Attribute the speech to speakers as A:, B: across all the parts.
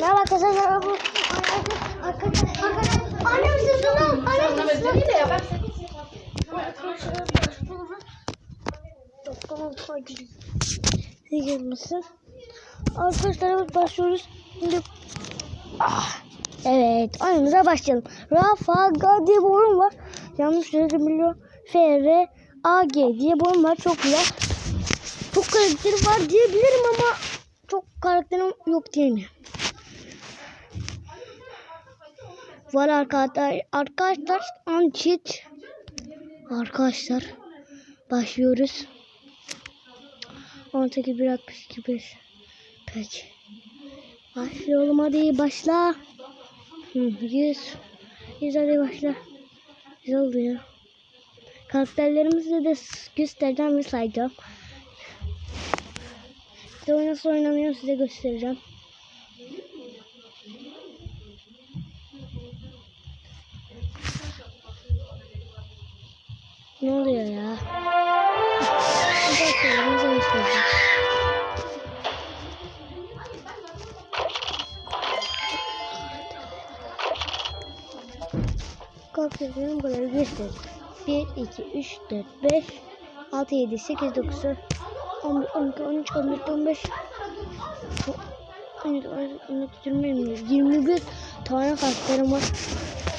A: Merhaba arkadaşlar. Bu arkadaşlar. Annem sesini. Annem
B: ya ben
A: Ne gelmesin? Arkadaşlar evet başlıyoruz. Şimdi ah, evet oyunumuza başlayalım. Rafa G diye bir oyun var. Yanlış söyledim biliyorum. FR AG diye bir oyun var. Çok güzel. Çok karakteri var diyebilirim ama çok karakterim yok diyemiyorum. Var arkadaşlar. Arkadaşlar Ançit. Arkadaşlar başlıyoruz. 18 1 62 5. Peki. Başlayalım hadi başla. Hı, 100. 100 hadi başla. Güzel oldu ya. Karakterlerimizi de göstereceğim ve sayacağım. Size nasıl oynanıyor size göstereceğim. Ne oluyor ya? Karakterlerin böyle göster. 1, 2, 3, 4, 5, 6, 7, 8, 9, 11, 12, 13, 14, 15, 13, 14, 20, 21, 21 tane karakterim var.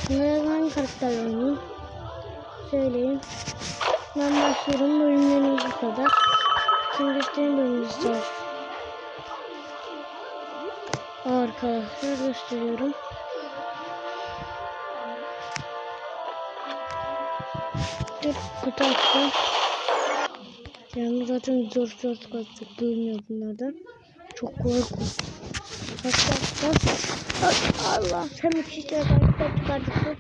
A: Bunlardan hangi karakterle oynayayım? Söyleyin. Ben başlıyorum. Bölümlerimiz bu kadar. Şimdi göstereyim bölümümüzü. Arkadaşlar gösteriyorum. Dur kutu açtım. Yani zaten zor zor çıkarttık. Duymuyor bunlardan. Çok kaç kaç. Allah. Sen müthiş şeyler çıkarttık.